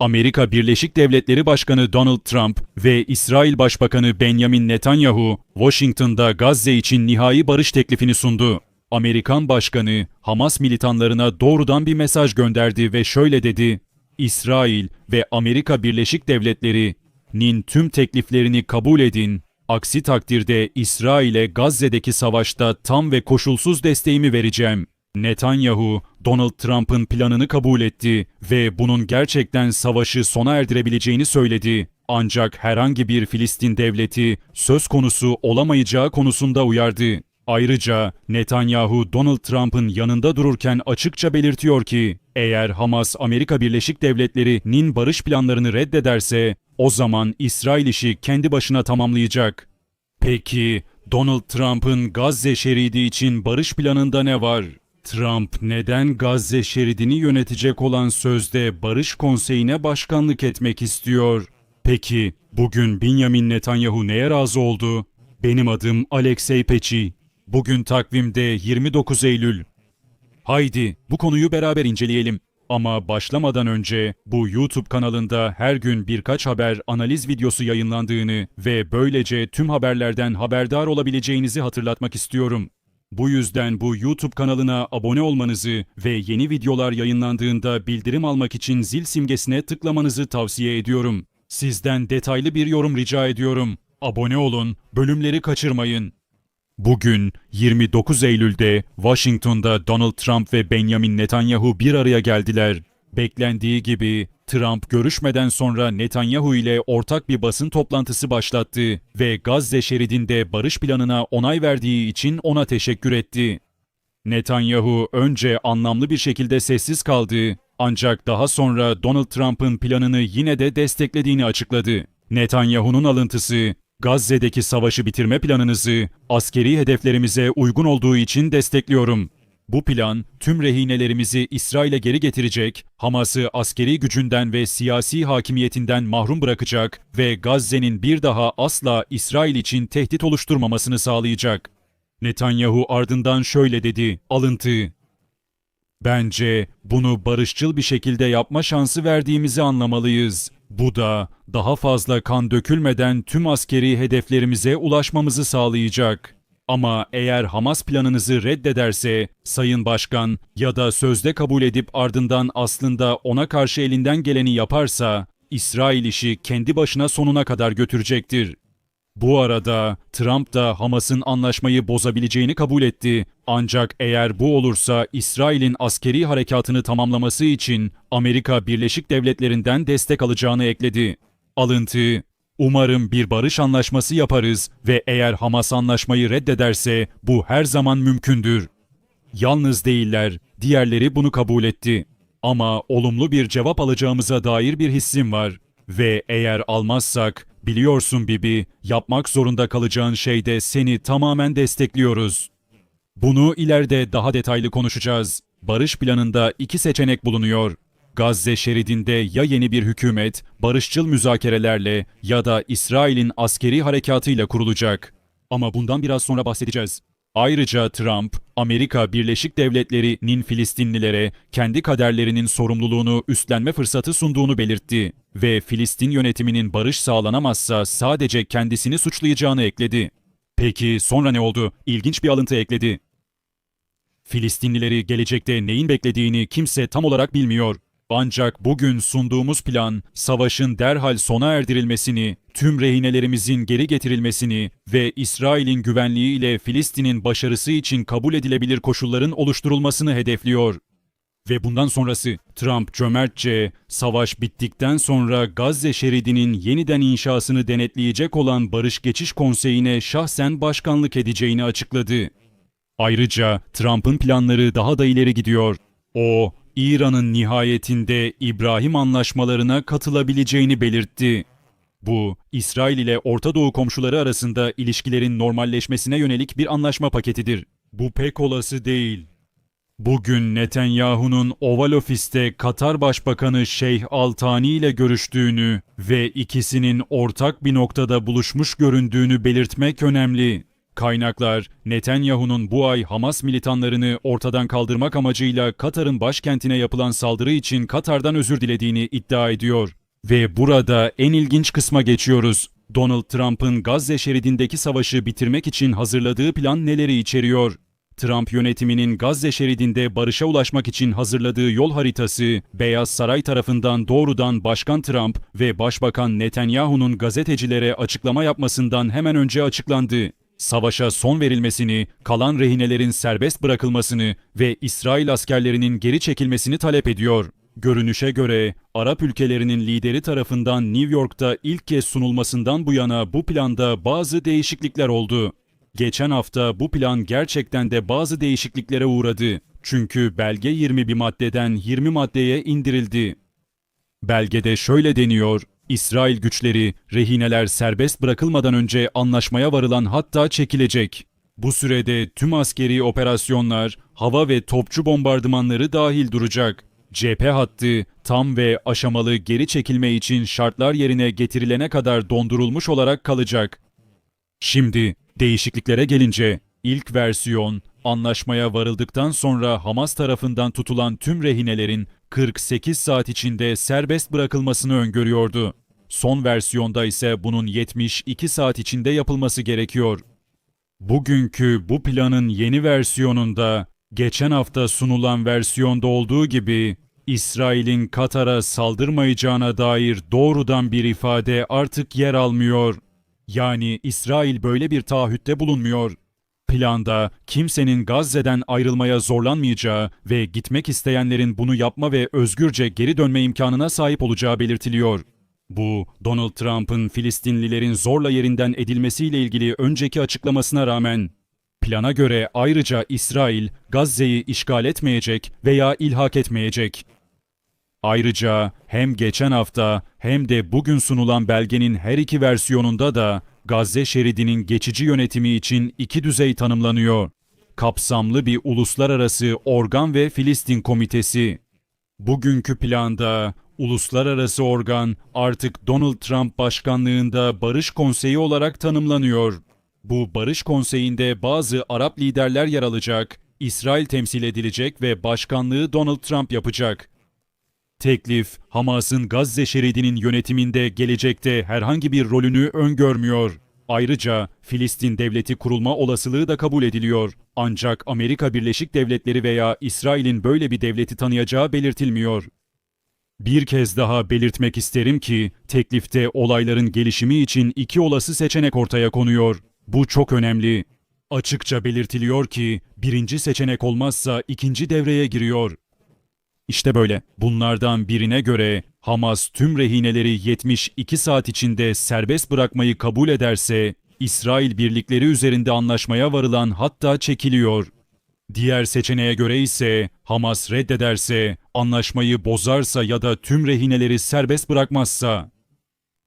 Amerika Birleşik Devletleri Başkanı Donald Trump ve İsrail Başbakanı Benjamin Netanyahu, Washington'da Gazze için nihai barış teklifini sundu. Amerikan Başkanı, Hamas militanlarına doğrudan bir mesaj gönderdi ve şöyle dedi, İsrail ve Amerika Birleşik Devletleri'nin tüm tekliflerini kabul edin. Aksi takdirde İsrail'e Gazze'deki savaşta tam ve koşulsuz desteğimi vereceğim. Netanyahu, Donald Trump'ın planını kabul etti ve bunun gerçekten savaşı sona erdirebileceğini söyledi. Ancak herhangi bir Filistin devleti söz konusu olamayacağı konusunda uyardı. Ayrıca Netanyahu Donald Trump'ın yanında dururken açıkça belirtiyor ki eğer Hamas Amerika Birleşik Devletleri'nin barış planlarını reddederse o zaman İsrail işi kendi başına tamamlayacak. Peki Donald Trump'ın Gazze şeridi için barış planında ne var? Trump neden Gazze şeridini yönetecek olan sözde Barış Konseyi'ne başkanlık etmek istiyor? Peki bugün Benjamin Netanyahu neye razı oldu? Benim adım Alexey Peçi. Bugün takvimde 29 Eylül. Haydi bu konuyu beraber inceleyelim. Ama başlamadan önce bu YouTube kanalında her gün birkaç haber analiz videosu yayınlandığını ve böylece tüm haberlerden haberdar olabileceğinizi hatırlatmak istiyorum. Bu yüzden bu YouTube kanalına abone olmanızı ve yeni videolar yayınlandığında bildirim almak için zil simgesine tıklamanızı tavsiye ediyorum. Sizden detaylı bir yorum rica ediyorum. Abone olun, bölümleri kaçırmayın. Bugün 29 Eylül'de Washington'da Donald Trump ve Benjamin Netanyahu bir araya geldiler. Beklendiği gibi Trump görüşmeden sonra Netanyahu ile ortak bir basın toplantısı başlattı ve Gazze şeridinde barış planına onay verdiği için ona teşekkür etti. Netanyahu önce anlamlı bir şekilde sessiz kaldı ancak daha sonra Donald Trump'ın planını yine de desteklediğini açıkladı. Netanyahu'nun alıntısı Gazze'deki savaşı bitirme planınızı askeri hedeflerimize uygun olduğu için destekliyorum. Bu plan tüm rehinelerimizi İsrail'e geri getirecek, Hamas'ı askeri gücünden ve siyasi hakimiyetinden mahrum bırakacak ve Gazze'nin bir daha asla İsrail için tehdit oluşturmamasını sağlayacak. Netanyahu ardından şöyle dedi, alıntı. Bence bunu barışçıl bir şekilde yapma şansı verdiğimizi anlamalıyız. Bu da daha fazla kan dökülmeden tüm askeri hedeflerimize ulaşmamızı sağlayacak. Ama eğer Hamas planınızı reddederse, Sayın Başkan ya da sözde kabul edip ardından aslında ona karşı elinden geleni yaparsa, İsrail işi kendi başına sonuna kadar götürecektir. Bu arada Trump da Hamas'ın anlaşmayı bozabileceğini kabul etti. Ancak eğer bu olursa İsrail'in askeri harekatını tamamlaması için Amerika Birleşik Devletleri'nden destek alacağını ekledi. Alıntı Umarım bir barış anlaşması yaparız ve eğer Hamas anlaşmayı reddederse bu her zaman mümkündür. Yalnız değiller, diğerleri bunu kabul etti. Ama olumlu bir cevap alacağımıza dair bir hissim var. Ve eğer almazsak, biliyorsun Bibi, yapmak zorunda kalacağın şeyde seni tamamen destekliyoruz. Bunu ileride daha detaylı konuşacağız. Barış planında iki seçenek bulunuyor. Gazze şeridinde ya yeni bir hükümet, barışçıl müzakerelerle ya da İsrail'in askeri harekatıyla kurulacak. Ama bundan biraz sonra bahsedeceğiz. Ayrıca Trump, Amerika Birleşik Devletleri'nin Filistinlilere kendi kaderlerinin sorumluluğunu üstlenme fırsatı sunduğunu belirtti ve Filistin yönetiminin barış sağlanamazsa sadece kendisini suçlayacağını ekledi. Peki sonra ne oldu? İlginç bir alıntı ekledi. Filistinlileri gelecekte neyin beklediğini kimse tam olarak bilmiyor. Ancak bugün sunduğumuz plan, savaşın derhal sona erdirilmesini, tüm rehinelerimizin geri getirilmesini ve İsrail'in güvenliği ile Filistin'in başarısı için kabul edilebilir koşulların oluşturulmasını hedefliyor. Ve bundan sonrası Trump cömertçe savaş bittikten sonra Gazze şeridinin yeniden inşasını denetleyecek olan Barış Geçiş Konseyi'ne şahsen başkanlık edeceğini açıkladı. Ayrıca Trump'ın planları daha da ileri gidiyor. O, İran'ın nihayetinde İbrahim anlaşmalarına katılabileceğini belirtti. Bu, İsrail ile Orta Doğu komşuları arasında ilişkilerin normalleşmesine yönelik bir anlaşma paketidir. Bu pek olası değil. Bugün Netanyahu'nun Oval Ofis'te Katar Başbakanı Şeyh Altani ile görüştüğünü ve ikisinin ortak bir noktada buluşmuş göründüğünü belirtmek önemli. Kaynaklar, Netanyahu'nun bu ay Hamas militanlarını ortadan kaldırmak amacıyla Katar'ın başkentine yapılan saldırı için Katar'dan özür dilediğini iddia ediyor. Ve burada en ilginç kısma geçiyoruz. Donald Trump'ın Gazze şeridindeki savaşı bitirmek için hazırladığı plan neleri içeriyor? Trump yönetiminin Gazze şeridinde barışa ulaşmak için hazırladığı yol haritası, Beyaz Saray tarafından doğrudan Başkan Trump ve Başbakan Netanyahu'nun gazetecilere açıklama yapmasından hemen önce açıklandı. Savaşa son verilmesini, kalan rehinelerin serbest bırakılmasını ve İsrail askerlerinin geri çekilmesini talep ediyor. Görünüşe göre Arap ülkelerinin lideri tarafından New York'ta ilk kez sunulmasından bu yana bu planda bazı değişiklikler oldu. Geçen hafta bu plan gerçekten de bazı değişikliklere uğradı. Çünkü belge 21 maddeden 20 maddeye indirildi. Belgede şöyle deniyor, İsrail güçleri rehineler serbest bırakılmadan önce anlaşmaya varılan hatta çekilecek. Bu sürede tüm askeri operasyonlar, hava ve topçu bombardımanları dahil duracak. Cephe hattı tam ve aşamalı geri çekilme için şartlar yerine getirilene kadar dondurulmuş olarak kalacak. Şimdi değişikliklere gelince ilk versiyon anlaşmaya varıldıktan sonra Hamas tarafından tutulan tüm rehinelerin 48 saat içinde serbest bırakılmasını öngörüyordu. Son versiyonda ise bunun 72 saat içinde yapılması gerekiyor. Bugünkü bu planın yeni versiyonunda geçen hafta sunulan versiyonda olduğu gibi İsrail'in Katar'a saldırmayacağına dair doğrudan bir ifade artık yer almıyor. Yani İsrail böyle bir taahhütte bulunmuyor. Planda kimsenin Gazze'den ayrılmaya zorlanmayacağı ve gitmek isteyenlerin bunu yapma ve özgürce geri dönme imkanına sahip olacağı belirtiliyor. Bu, Donald Trump'ın Filistinlilerin zorla yerinden edilmesiyle ilgili önceki açıklamasına rağmen plana göre ayrıca İsrail Gazze'yi işgal etmeyecek veya ilhak etmeyecek. Ayrıca hem geçen hafta hem de bugün sunulan belgenin her iki versiyonunda da Gazze şeridinin geçici yönetimi için iki düzey tanımlanıyor. Kapsamlı bir uluslararası organ ve Filistin komitesi. Bugünkü planda uluslararası organ artık Donald Trump başkanlığında Barış Konseyi olarak tanımlanıyor. Bu Barış Konseyi'nde bazı Arap liderler yer alacak, İsrail temsil edilecek ve başkanlığı Donald Trump yapacak. Teklif, Hamas'ın Gazze şeridinin yönetiminde gelecekte herhangi bir rolünü öngörmüyor. Ayrıca Filistin devleti kurulma olasılığı da kabul ediliyor. Ancak Amerika Birleşik Devletleri veya İsrail'in böyle bir devleti tanıyacağı belirtilmiyor. Bir kez daha belirtmek isterim ki teklifte olayların gelişimi için iki olası seçenek ortaya konuyor. Bu çok önemli. Açıkça belirtiliyor ki birinci seçenek olmazsa ikinci devreye giriyor. İşte böyle. Bunlardan birine göre Hamas tüm rehineleri 72 saat içinde serbest bırakmayı kabul ederse İsrail birlikleri üzerinde anlaşmaya varılan hatta çekiliyor. Diğer seçeneğe göre ise Hamas reddederse, anlaşmayı bozarsa ya da tüm rehineleri serbest bırakmazsa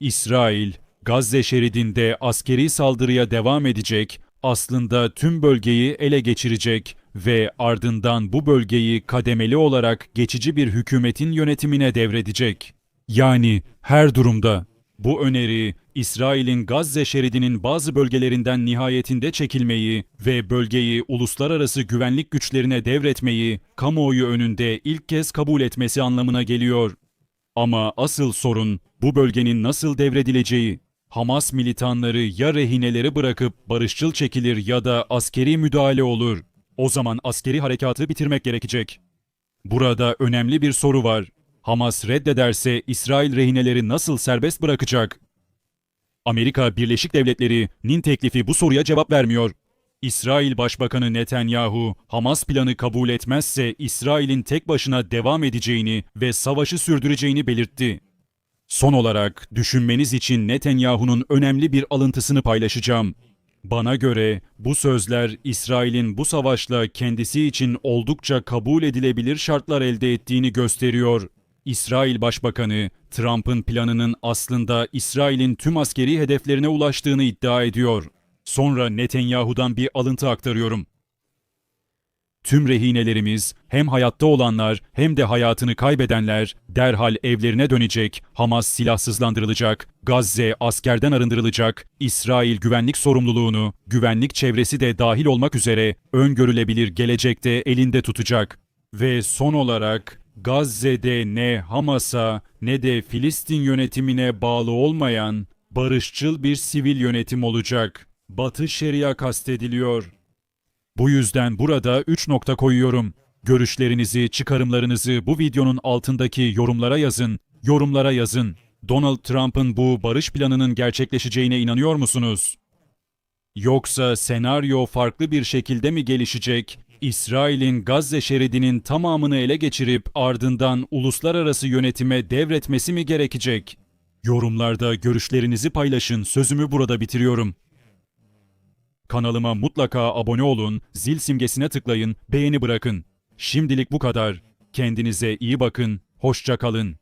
İsrail Gazze şeridinde askeri saldırıya devam edecek, aslında tüm bölgeyi ele geçirecek ve ardından bu bölgeyi kademeli olarak geçici bir hükümetin yönetimine devredecek. Yani her durumda bu öneri İsrail'in Gazze şeridinin bazı bölgelerinden nihayetinde çekilmeyi ve bölgeyi uluslararası güvenlik güçlerine devretmeyi kamuoyu önünde ilk kez kabul etmesi anlamına geliyor. Ama asıl sorun bu bölgenin nasıl devredileceği. Hamas militanları ya rehineleri bırakıp barışçıl çekilir ya da askeri müdahale olur. O zaman askeri harekatı bitirmek gerekecek. Burada önemli bir soru var. Hamas reddederse İsrail rehineleri nasıl serbest bırakacak? Amerika Birleşik Devletleri'nin teklifi bu soruya cevap vermiyor. İsrail Başbakanı Netanyahu, Hamas planı kabul etmezse İsrail'in tek başına devam edeceğini ve savaşı sürdüreceğini belirtti. Son olarak düşünmeniz için Netanyahu'nun önemli bir alıntısını paylaşacağım. Bana göre bu sözler İsrail'in bu savaşla kendisi için oldukça kabul edilebilir şartlar elde ettiğini gösteriyor. İsrail Başbakanı Trump'ın planının aslında İsrail'in tüm askeri hedeflerine ulaştığını iddia ediyor. Sonra Netanyahu'dan bir alıntı aktarıyorum. Tüm rehinelerimiz, hem hayatta olanlar hem de hayatını kaybedenler derhal evlerine dönecek, Hamas silahsızlandırılacak, Gazze askerden arındırılacak, İsrail güvenlik sorumluluğunu, güvenlik çevresi de dahil olmak üzere öngörülebilir gelecekte elinde tutacak. Ve son olarak Gazze'de ne Hamas'a ne de Filistin yönetimine bağlı olmayan barışçıl bir sivil yönetim olacak. Batı Şeria kastediliyor. Bu yüzden burada 3 nokta koyuyorum. Görüşlerinizi, çıkarımlarınızı bu videonun altındaki yorumlara yazın. Yorumlara yazın. Donald Trump'ın bu barış planının gerçekleşeceğine inanıyor musunuz? Yoksa senaryo farklı bir şekilde mi gelişecek? İsrail'in Gazze şeridinin tamamını ele geçirip ardından uluslararası yönetime devretmesi mi gerekecek? Yorumlarda görüşlerinizi paylaşın. Sözümü burada bitiriyorum. Kanalıma mutlaka abone olun, zil simgesine tıklayın, beğeni bırakın. Şimdilik bu kadar. Kendinize iyi bakın, hoşça kalın.